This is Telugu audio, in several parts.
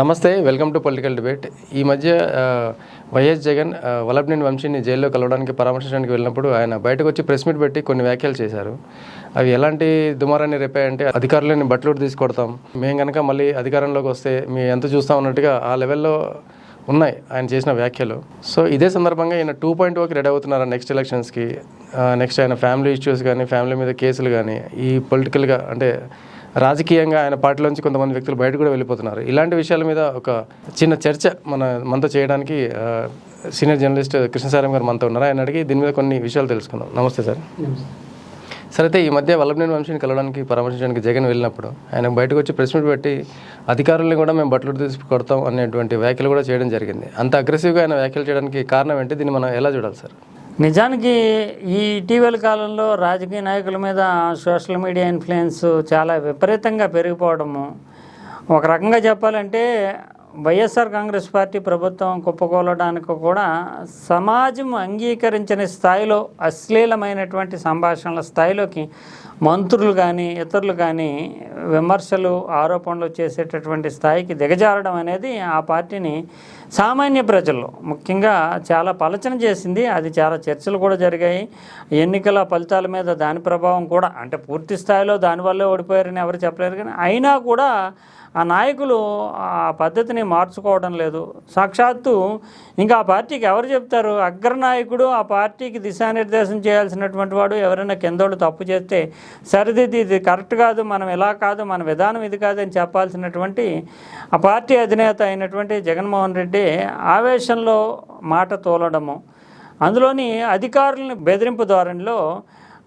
నమస్తే వెల్కమ్ టు పొలిటికల్ డిబేట్. ఈ మధ్య వైఎస్ జగన్ వలబ్నేని వంశీని జైల్లో కలవడానికి పరామర్శించడానికి వెళ్ళినప్పుడు ఆయన బయటకు వచ్చి ప్రెస్ మీట్ పెట్టి కొన్ని వ్యాఖ్యలు చేశారు. అవి ఎలాంటి దుమారాన్ని రేపాయంటే అధికారులని బట్టలు తీసుకొడతాం మేము కనుక మళ్ళీ అధికారంలోకి వస్తే మీ ఎంత చూస్తాం అన్నట్టుగా ఆ లెవెల్లో ఉన్నాయి ఆయన చేసిన వ్యాఖ్యలు. సో ఇదే సందర్భంగా ఈయన టూ పాయింట్ ఓకి రెడీ అవుతున్నారు నెక్స్ట్ ఎలక్షన్స్కి? నెక్స్ట్ ఆయన ఫ్యామిలీ ఇష్యూస్ కానీ ఫ్యామిలీ మీద కేసులు కానీ ఈ పొలిటికల్గా అంటే రాజకీయంగా ఆయన పార్టీలోంచి కొంతమంది వ్యక్తులు బయట కూడా వెళ్ళిపోతున్నారు. ఇలాంటి విషయాల మీద ఒక చిన్న చర్చ మన మనతో చేయడానికి సీనియర్ జర్నలిస్ట్ కృష్ణసారం గారు మనతో ఉన్నారు. ఆయన అడిగి దీని మీద కొన్ని విషయాలు తెలుసుకుందాం. నమస్తే సార్. సరే అయితే ఈ మధ్య వల్లభనేని వంశీని కలవడానికి పరామర్శించడానికి జగన్ వెళ్ళినప్పుడు ఆయన బయటకు వచ్చి ప్రెస్ మీట్ పెట్టి అధికారుల్ని కూడా మేము బట్టలు తీసి కొడతాం అనేటువంటి వ్యాఖ్యలు కూడా చేయడం జరిగింది. అంత అగ్రెసివ్గా ఆయన వ్యాఖ్యలు చేయడానికి కారణం ఏంటి? దీన్ని మనం ఎలా చూడాలి సార్? నిజానికి ఈ ఇటీవల కాలంలో రాజకీయ నాయకుల మీద సోషల్ మీడియా ఇన్ఫ్లుయెన్స్ చాలా విపరీతంగా పెరిగిపోవడము. ఒక రకంగా చెప్పాలంటే వైఎస్ఆర్ కాంగ్రెస్ పార్టీ ప్రభుత్వం కుప్పకూలడానికి కూడా సమాజం అంగీకరించిన స్థాయిలో అశ్లీలమైనటువంటి సంభాషణల స్థాయిలోకి మంత్రులు కానీ ఇతరులు కానీ విమర్శలు ఆరోపణలు చేసేటటువంటి స్థాయికి దిగజారడం అనేది ఆ పార్టీని సామాన్య ప్రజల్లో ముఖ్యంగా చాలా పలచన చేసింది. అది చాలా చర్చలు కూడా జరిగాయి. ఎన్నికల ఫలితాల మీద దాని ప్రభావం కూడా అంటే పూర్తి స్థాయిలో దానివల్లే ఓడిపోయారని ఎవరు చెప్పలేరు కానీ అయినా కూడా ఆ నాయకులు ఆ పద్ధతిని మార్చుకోవడం లేదు. సాక్షాత్తు ఇంకా ఆ పార్టీకి ఎవరు చెప్తారు? అగ్రనాయకుడు ఆ పార్టీకి దిశానిర్దేశం చేయాల్సినటువంటి వాడు ఎవరైనా కిందోళ్ళు తప్పు చేస్తే సరిదిద్ది ఇది కరెక్ట్ కాదు మనం ఇలా కాదు మన విధానం ఇది కాదు అని చెప్పాల్సినటువంటి ఆ పార్టీ అధినేత అయినటువంటి జగన్మోహన్ రెడ్డి ఆవేశంలో మాట తోలడము. అందులోని అధికారులను బెదిరింపు ధోరణిలో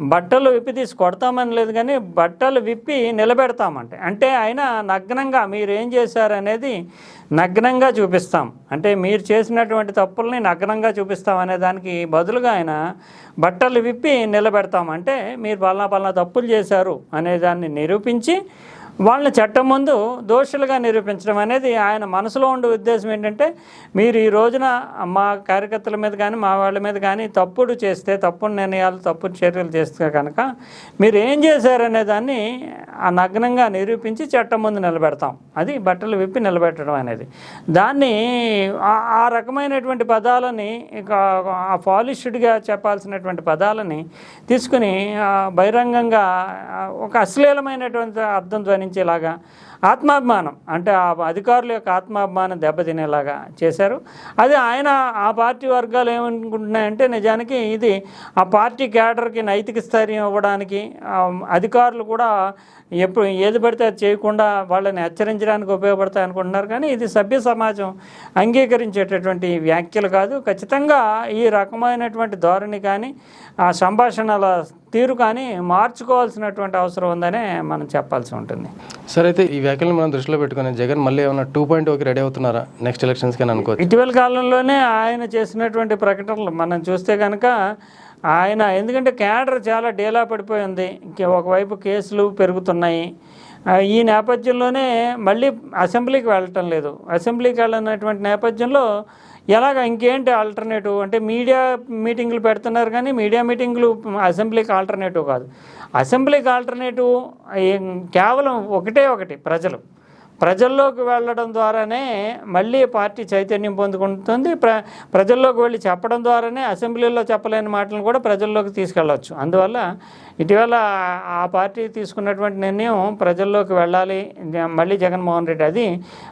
బట్టలు విప్పి తీసి కొడతామని లేదు కానీ బట్టలు విప్పి నిలబెడతామంటే. అంటే ఆయన నగ్నంగా మీరు ఏం చేశారనేది నగ్నంగా చూపిస్తాం. అంటే మీరు చేసినటువంటి తప్పుల్ని నగ్నంగా చూపిస్తాం అనే దానికి బదులుగా ఆయన బట్టలు విప్పి నిలబెడతాం. అంటే మీరు పలానా పలానా తప్పులు చేశారు అనే దాన్ని నిరూపించి వాళ్ళని చట్టం ముందు దోషులుగా నిరూపించడం అనేది ఆయన మనసులో ఉండే ఉద్దేశం ఏంటంటే మీరు ఈ రోజున మా కార్యకర్తల మీద కానీ మా వాళ్ళ మీద కానీ తప్పుడు చేస్తే తప్పుడు నిర్ణయాలు తప్పుడు చర్యలు చేస్తే కనుక మీరు ఏం చేశారనే దాన్ని ఆ నగ్నంగా నిరూపించి చట్టం ముందు నిలబెడతాం. అది బట్టలు విప్పి నిలబెట్టడం అనేది. దాన్ని ఆ- రకమైనటువంటి పదాలని ఆ పాలిష్డ్గా చెప్పాల్సినటువంటి పదాలని తీసుకుని బహిరంగంగా ఒక అశ్లీలమైనటువంటి అర్థం ధ్వనించేలాగా ఆత్మాభిమానం. అంటే ఆ అధికారుల యొక్క ఆత్మాభిమానం దెబ్బతినేలాగా చేశారు. అది ఆయన ఆ పార్టీ వర్గాలు ఏమనుకుంటున్నాయంటే నిజానికి ఇది ఆ పార్టీ క్యాడర్కి నైతిక స్థైర్యం ఇవ్వడానికి అధికారులు కూడా ఎప్పుడు ఏది పడితే అది చేయకుండా వాళ్ళని హెచ్చరించడానికి ఉపయోగపడతాయి అనుకుంటున్నారు. కానీ ఇది సభ్య సమాజం అంగీకరించేటటువంటి వ్యాఖ్యలు కాదు. ఖచ్చితంగా ఈ రకమైనటువంటి ధోరణి కానీ ఆ సంభాషణల తీరు కానీ మార్చుకోవాల్సినటువంటి అవసరం ఉందనే మనం చెప్పాల్సి ఉంటుంది. సరే అయితే ఈ వ్యాఖ్యలను మనం దృష్టిలో పెట్టుకుని జగన్ మళ్ళీ ఏమైనా టూ పాయింట్ ఓకి రెడీ అవుతున్నారా నెక్స్ట్ ఎలక్షన్స్కి కానీ అనుకోవచ్చు. ఇటీవల కాలంలోనే ఆయన చేసినటువంటి ప్రకటనలు మనం చూస్తే కనుక ఆయన ఎందుకంటే క్యాడర్ చాలా డేలా పడిపోయింది. ఒకవైపు కేసులు పెరుగుతున్నాయి. ఈ నేపథ్యంలోనే మళ్ళీ అసెంబ్లీకి వెళ్ళటం లేదు. అసెంబ్లీకి వెళ్ళినటువంటి నేపథ్యంలో ఎలాగ ఇంకేంటి ఆల్టర్నేటివ్ అంటే మీడియా మీటింగ్లు పెడుతున్నారు కానీ మీడియా మీటింగ్లు అసెంబ్లీకి ఆల్టర్నేటివ్ కాదు. అసెంబ్లీకి ఆల్టర్నేటివ్ కేవలం ఒకటే ఒకటి ప్రజలు. ప్రజల్లోకి వెళ్ళడం ద్వారానే మళ్ళీ పార్టీ చైతన్యం పొందుకుంటుంది. ప్ర ప్రజల్లోకి వెళ్ళి చెప్పడం ద్వారానే అసెంబ్లీలో చెప్పలేని మాటలను కూడా ప్రజల్లోకి తీసుకెళ్ళవచ్చు అందువల్ల ఇటీవల ఆ పార్టీ తీసుకున్నటువంటి నిర్ణయం ప్రజల్లోకి వెళ్ళాలి. మళ్ళీ జగన్మోహన్ రెడ్డి అది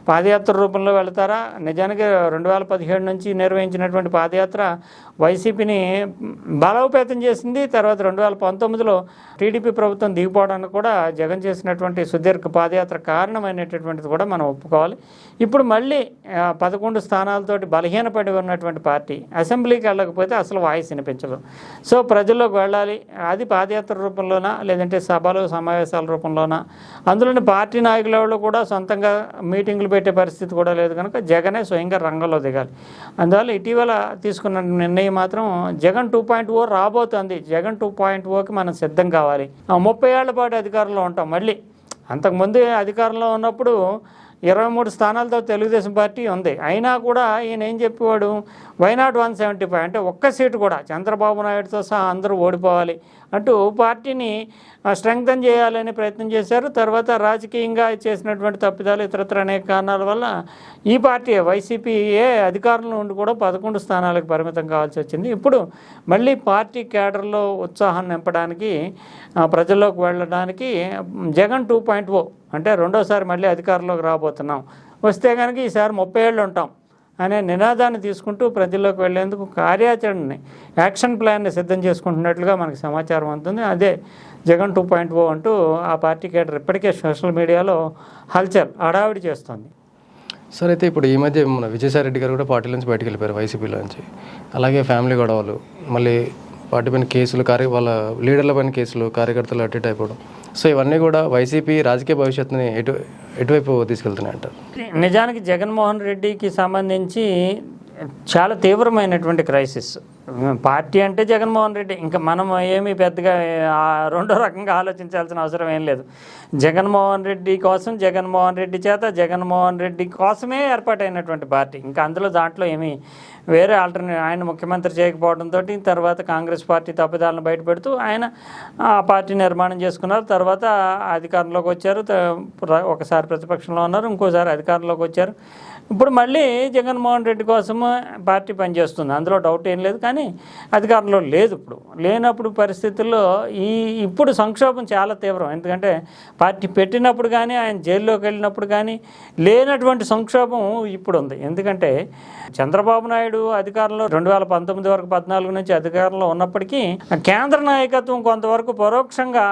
పాదయాత్ర రూపంలో వెళతారా? నిజానికి రెండు వేల పదిహేడు నుంచి నిర్వహించినటువంటి పాదయాత్ర వైసీపీని బలోపేతం చేసింది. తర్వాత రెండు వేల పంతొమ్మిదిలో టీడీపీ ప్రభుత్వం దిగిపోవడానికి కూడా జగన్ చేసినటువంటి సుదీర్ఘ పాదయాత్ర కారణమైనటువంటిది కూడా మనం ఒప్పుకోవాలి. ఇప్పుడు మళ్ళీ పదకొండు స్థానాలతోటి బలహీనపడి ఉన్నటువంటి పార్టీ అసెంబ్లీకి వెళ్ళకపోతే అసలు వాయిస్ వినిపించదు. సో ప్రజల్లోకి వెళ్ళాలి. అది పాదయాత్ర రూపంలోనా లేదంటే సభలు సమావేశాల రూపంలోనా? అందులోని పార్టీ నాయకుల వాళ్ళు కూడా సొంతంగా మీటింగులు పెట్టే పరిస్థితి కూడా లేదు కనుక జగనే స్వయంగా రంగంలో దిగాలి. అందువల్ల ఇటీవల తీసుకున్న నిర్ణయం మాత్రం జగన్ టూ పాయింట్ ఓ రాబోతోంది. జగన్ టూ పాయింట్ ఓకి మనం సిద్ధం కావాలి. ఆ ముప్పై ఏళ్ళ పాటు అధికారంలో ఉంటాం. మళ్ళీ అంతకుముందు అధికారంలో ఉన్నప్పుడు ఇరవై మూడు స్థానాలతో తెలుగుదేశం పార్టీ ఉంది. అయినా కూడా ఈయన ఏం చెప్పేవాడు? వైనాట్ వన్ సెవెంటీ ఫైవ్ అంటే ఒక్క సీటు కూడా. చంద్రబాబు నాయుడుతో సహా అందరూ ఓడిపోవాలి అంటూ పార్టీని స్ట్రెంగ్తన్ చేయాలని ప్రయత్నం చేశారు. తర్వాత రాజకీయంగా చేసినటువంటి తప్పిదాలు ఇతరత్ర అనేక కారణాల వల్ల ఈ పార్టీ వైసీపీఏ అధికారంలో ఉండి కూడా పదకొండు స్థానాలకు పరిమితం కావాల్సి వచ్చింది. ఇప్పుడు మళ్ళీ పార్టీ క్యాడర్లో ఉత్సాహం నింపడానికి ప్రజల్లోకి వెళ్ళడానికి జగన్ టూ పాయింట్ ఓ అంటే రెండోసారి మళ్ళీ అధికారంలోకి రాబోతున్నాం. వస్తే కనుక ఈసారి ముప్పై ఏళ్ళు ఉంటాం అనే నినాదాన్ని తీసుకుంటూ ప్రజల్లోకి వెళ్ళేందుకు కార్యాచరణని యాక్షన్ ప్లాన్ని సిద్ధం చేసుకుంటున్నట్లుగా మనకి సమాచారం అందుతుంది. అదే జగన్ టూ పాయింట్ ఓ అంటూ ఆ పార్టీ కేడర్ ఇప్పటికే సోషల్ మీడియాలో హల్చల్ హడావిడి చేస్తుంది. సార్ అయితే ఇప్పుడు ఈ మధ్య మన విజయసాయి రెడ్డి గారు కూడా పార్టీ నుంచి బయటకు వెళ్ళిపోయారు వైసీపీలో నుంచి. అలాగే ఫ్యామిలీ గొడవలు మళ్ళీ వాటిపైన పైన కేసులు కార్య వాళ్ళ లీడర్ల పైన కేసులు కార్యకర్తలు అటెట్ అయిపోవడం. సో ఇవన్నీ కూడా వైసీపీ రాజకీయ భవిష్యత్తుని ఎటు ఎటువైపు తీసుకెళ్తున్నాయి అంటారు నిజానికి జగన్మోహన్ రెడ్డికి సంబంధించి చాలా తీవ్రమైనటువంటి క్రైసిస్. పార్టీ అంటే జగన్మోహన్ రెడ్డి. ఇంకా మనం ఏమీ పెద్దగా రెండో రకంగా ఆలోచించాల్సిన అవసరం ఏం లేదు. జగన్మోహన్ రెడ్డి కోసం జగన్మోహన్ రెడ్డి చేత జగన్మోహన్ రెడ్డి కోసమే ఏర్పాటైనటువంటి పార్టీ. ఇంకా అందులో దాంట్లో ఏమీ వేరే ఆల్టర్నే ఆయన ముఖ్యమంత్రి చేయకపోవడంతో తర్వాత కాంగ్రెస్ పార్టీ తప్పిదాలను బయటపెడుతూ ఆయన ఆ పార్టీ నిర్మాణం చేసుకున్నారు. తర్వాత అధికారంలోకి వచ్చారు. ఒకసారి ప్రతిపక్షంలో ఉన్నారు. ఇంకోసారి అధికారంలోకి వచ్చారు. ఇప్పుడు మళ్ళీ జగన్మోహన్ రెడ్డి కోసం పార్టీ పనిచేస్తుంది. అందులో డౌట్ ఏం లేదు కానీ అధికారంలో లేదు ఇప్పుడు. లేనప్పుడు పరిస్థితుల్లో ఈ ఇప్పుడు సంక్షోభం చాలా తీవ్రం. ఎందుకంటే పార్టీ పెట్టినప్పుడు కానీ ఆయన జైల్లోకి వెళ్ళినప్పుడు కానీ లేనటువంటి సంక్షోభం ఇప్పుడు ఉంది. ఎందుకంటే చంద్రబాబు నాయుడు అధికారంలో రెండు వేల పంతొమ్మిది వరకు పద్నాలుగు నుంచి అధికారంలో ఉన్నప్పటికీ కేంద్ర నాయకత్వం కొంతవరకు పరోక్షంగా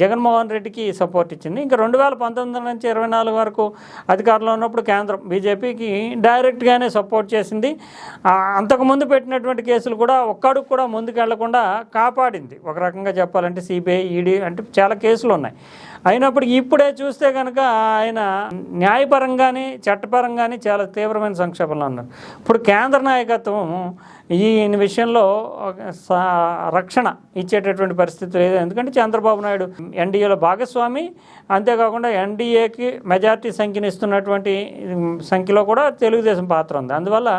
జగన్మోహన్ రెడ్డికి సపోర్ట్ ఇచ్చింది. ఇంకా రెండు వేల పంతొమ్మిది నుంచి ఇరవై నాలుగు వరకు అధికారంలో ఉన్నప్పుడు కేంద్రం బీజేపీకి డైరెక్ట్గానే సపోర్ట్ చేసింది. అంతకుముందు పెట్టినటువంటి కేసులు కూడా ఒక్కడికి కూడా ముందుకు వెళ్ళకుండా కాపాడింది. ఒక రకంగా చెప్పాలంటే సిబిఐ ఈడీ అంటే చాలా కేసులు ఉన్నాయి. అయినప్పటికీ ఇప్పుడే చూస్తే కనుక ఆయన న్యాయపరంగానే చట్టపరంగానే చాలా తీవ్రమైన సంక్షోభంలో ఉన్నారు. ఇప్పుడు కేంద్ర నాయకత్వం ఈ విషయంలో ఒక రక్షణ ఇచ్చేటటువంటి పరిస్థితి లేదు. ఎందుకంటే చంద్రబాబు నాయుడు ఎన్డీఏలో భాగస్వామి అంతేకాకుండా ఎన్డీఏకి మెజార్టీ సంఖ్యను ఇస్తున్నటువంటి సంఖ్యలో కూడా తెలుగుదేశం పాత్ర ఉంది. అందువల్ల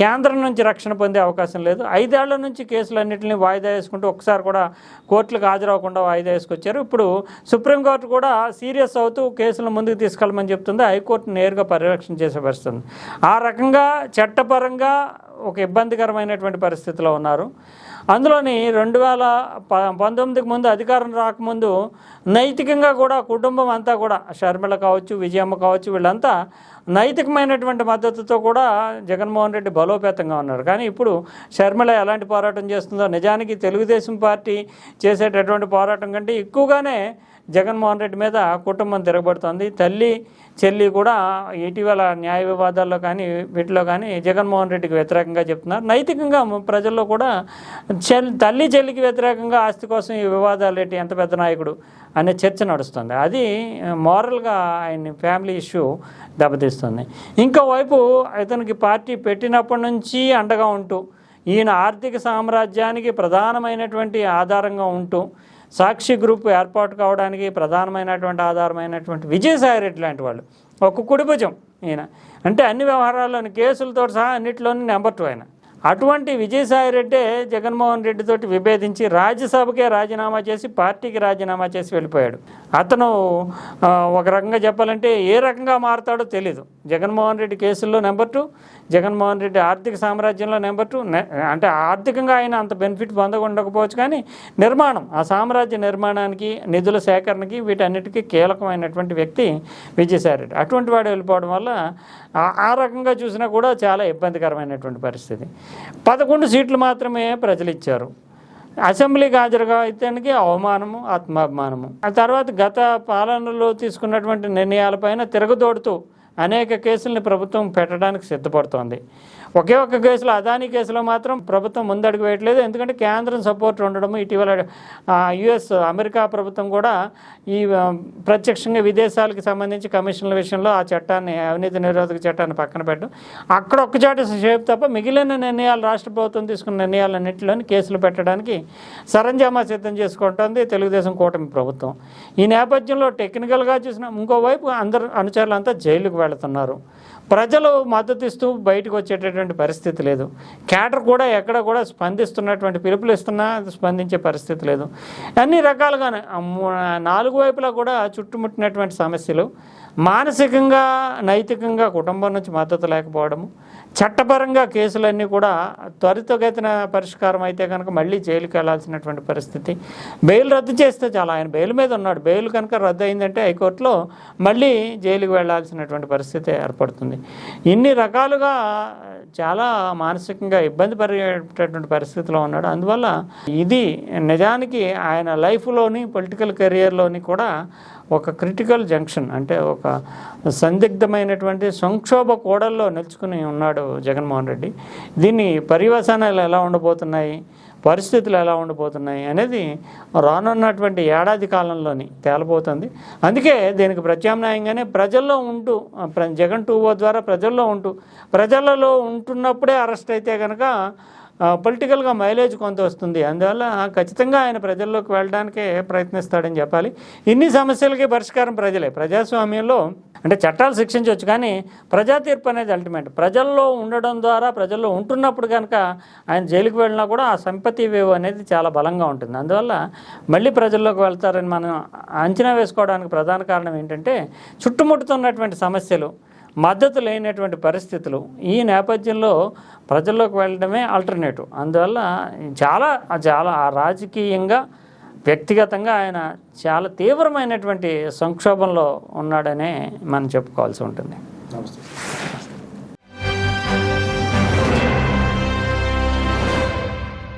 కేంద్రం నుంచి రక్షణ పొందే అవకాశం లేదు. ఐదేళ్ళ నుంచి కేసులన్నింటినీ వాయిదా వేసుకుంటూ ఒకసారి కూడా కోర్టులకు హాజరవ్వకుండా వాయిదా వేసుకొచ్చారు. ఇప్పుడు సుప్రీంకోర్టు కూడా సీరియస్ అవుతూ కేసులను ముందుకు తీసుకెళ్ళమని చెప్తుంది. హైకోర్టు నేరుగా పరిరక్షణ చేసే పరిస్థితి ఆ రకంగా చట్టపరంగా ఒక ఇబ్బందికరమైనటువంటి పరిస్థితిలో ఉన్నారు. అందులోని రెండు వేల ప పంతొమ్మిదికి ముందు అధికారం రాకముందు నైతికంగా కూడా కుటుంబం అంతా కూడా షర్మిల కావచ్చు విజయమ్మ కావచ్చు వీళ్ళంతా నైతికమైనటువంటి మద్దతుతో కూడా జగన్మోహన్ రెడ్డి బలోపేతంగా ఉన్నారు. కానీ ఇప్పుడు షర్మిల ఎలాంటి పోరాటం చేస్తుందో నిజానికి తెలుగుదేశం పార్టీ చేసేటటువంటి పోరాటం కంటే ఎక్కువగానే జగన్మోహన్ రెడ్డి మీద కుటుంబం తిరగబడుతోంది. తల్లి చెల్లి కూడా ఇటీవల న్యాయ వివాదాల్లో కానీ వీటిలో కానీ జగన్మోహన్ రెడ్డికి వ్యతిరేకంగా చెప్తున్నారు. నైతికంగా ప్రజల్లో కూడా చెల్ తల్లి చెల్లికి వ్యతిరేకంగా ఆస్తి కోసం ఈ వివాదాలు ఏంటి ఎంత పెద్ద నాయకుడు అనే చర్చ నడుస్తుంది. అది మోరల్గా ఆయన ఫ్యామిలీ ఇష్యూ దెబ్బతీస్తుంది. ఇంకోవైపు ఇతనికి పార్టీ పెట్టినప్పటి నుంచి అండగా ఉంటూ ఈయన ఆర్థిక సామ్రాజ్యానికి ప్రధానమైనటువంటి ఆధారంగా ఉంటూ సాక్షి గ్రూప్ ఏర్పాటు కావడానికి ప్రధానమైనటువంటి ఆధారమైనటువంటి విజయసాయి రెడ్డి లాంటి వాళ్ళు. ఒక కుడిభుజం ఈయన. అంటే అన్ని వ్యవహారాల్లోని కేసులతో సహా అన్నింటిలోని నెంబర్ టూ ఆయన. అటువంటి విజయసాయి రెడ్డే జగన్మోహన్ రెడ్డితోటి విభేదించి రాజ్యసభకే రాజీనామా చేసి పార్టీకి రాజీనామా చేసి వెళ్ళిపోయాడు. అతను ఒక రకంగా చెప్పాలంటే ఏ రకంగా మారుతాడో తెలీదు. జగన్మోహన్ రెడ్డి కేసుల్లో నెంబర్ టూ జగన్మోహన్ రెడ్డి ఆర్థిక సామ్రాజ్యంలో నెంబర్ టూ. అంటే ఆర్థికంగా ఆయన అంత బెనిఫిట్ పొందకుండకపోవచ్చు కానీ నిర్మాణం ఆ సామ్రాజ్య నిర్మాణానికి నిధుల సేకరణకి వీటన్నిటికీ కీలకమైనటువంటి వ్యక్తి విజయసాయిరెడ్డి. అటువంటి వాడు వెళ్ళిపోవడం వల్ల ఆ- ఆ రకంగా చూసినా కూడా చాలా ఇబ్బందికరమైనటువంటి పరిస్థితి. పదకొండు సీట్లు మాత్రమే ప్రజలు ఇచ్చారు. అసెంబ్లీకి హాజరుగా అయితేనికి అవమానము ఆత్మాభిమానము. ఆ తర్వాత గత పాలనలో తీసుకున్నటువంటి నిర్ణయాలపైన తిరగదోడుతూ అనేక కేసుల్ని ప్రభుత్వం పెట్టడానికి సిద్ధపడుతోంది. ఒకే ఒక్క కేసులో అదానీ కేసులో మాత్రం ప్రభుత్వం ముందడుగు వేయట్లేదు. ఎందుకంటే కేంద్రం సపోర్ట్ ఉండడము ఇటీవల యుఎస్ అమెరికా ప్రభుత్వం కూడా ఈ ప్రత్యక్షంగా విదేశాలకు సంబంధించి కమిషన్ల విషయంలో ఆ చట్టాన్ని అవినీతి నిరోధక చట్టాన్ని పక్కన పెట్టడం అక్కడ ఒక్క షేప్ తప్ప మిగిలిన నిర్ణయాలు రాష్ట్ర ప్రభుత్వం తీసుకున్న నిర్ణయాలన్నింటిలోని కేసులు పెట్టడానికి సరంజామా సిద్ధం చేసుకుంటుంది తెలుగుదేశం కూటమి ప్రభుత్వం. ఈ నేపథ్యంలో టెక్నికల్గా చూసిన ఇంకోవైపు అందరు అనుచరులంతా జైలుకు వెళుతున్నారు. ప్రజలు మద్దతు ఇస్తూ బయటకు వచ్చేటటువంటి పరిస్థితి లేదు. క్యాటర్ కూడా ఎక్కడ కూడా స్పందిస్తున్నటువంటి పిలుపులు ఇస్తున్నా స్పందించే పరిస్థితి లేదు. అన్ని రకాలుగానే నాలుగు వైపులా కూడా చుట్టుముట్టినటువంటి సమస్యలు. మానసికంగా నైతికంగా కుటుంబం నుంచి మద్దతు లేకపోవడము చట్టపరంగా కేసులన్నీ కూడా త్వరితగతిన పరిష్కారం అయితే కనుక మళ్ళీ జైలుకి వెళ్ళాల్సినటువంటి పరిస్థితి. బెయిల్ రద్దు చేస్తే చాలా. ఆయన బెయిల్ మీద ఉన్నాడు. బెయిల్ కనుక రద్దు అయిందంటే హైకోర్టులో మళ్ళీ జైలుకి వెళ్ళాల్సినటువంటి పరిస్థితి ఏర్పడుతుంది. ఇన్ని రకాలుగా చాలా మానసికంగా ఇబ్బంది పడేటటువంటి పరిస్థితిలో ఉన్నాడు. అందువల్ల ఇది నిజానికి ఆయన లైఫ్లోని పొలిటికల్ కెరియర్లోని కూడా ఒక క్రిటికల్ జంక్షన్. అంటే ఒక సందిగ్ధమైనటువంటి సంక్షోభ కోడల్లో నిలుచుకుని ఉన్నాడు జగన్మోహన్ రెడ్డి. దీన్ని పర్యవసానాలు ఎలా ఉండబోతున్నాయి? పరిస్థితులు ఎలా ఉండబోతున్నాయి అనేది రానున్నటువంటి ఏడాది కాలంలోని తేలబోతుంది. అందుకే దీనికి ప్రత్యామ్నాయంగానే ప్రజల్లో ఉంటూ ప్ర- జగన్ టూ ఓ ద్వారా ప్రజల్లో ఉంటూ ప్రజలలో ఉంటున్నప్పుడే అరెస్ట్ అయితే కనుక పొలిటికల్గా మైలేజ్ కొంత వస్తుంది. అందువల్ల ఖచ్చితంగా ఆయన ప్రజల్లోకి వెళ్ళడానికే ప్రయత్నిస్తాడని చెప్పాలి. ఇన్ని సమస్యలకి పరిష్కారం ప్రజలే. ప్రజాస్వామ్యంలో అంటే చట్టాలు శిక్షించవచ్చు కానీ ప్రజా తీర్పు అనేది అల్టిమేట్ ప్రజల్లో ఉండడం ద్వారా ప్రజల్లో ఉంటున్నప్పుడు కనుక ఆయన జైలుకి వెళ్ళినా కూడా ఆ సంపత్తి వేవ్ అనేది చాలా బలంగా ఉంటుంది. అందువల్ల మళ్ళీ ప్రజల్లోకి వెళ్తారని మనం అంచనా వేసుకోవడానికి ప్రధాన కారణం ఏంటంటే చుట్టుముట్టుతున్నటువంటి సమస్యలు మద్దతు లేనటువంటి పరిస్థితులు ఈ నేపథ్యంలో ప్రజల్లోకి వెళ్ళడమే ఆల్టర్నేటివ్. అందువల్ల చాలా చాలా రాజకీయంగా వ్యక్తిగతంగా ఆయన చాలా తీవ్రమైనటువంటి సంక్షోభంలో ఉన్నాడనే మనం చెప్పుకోవాల్సి ఉంటుంది. నమస్తే.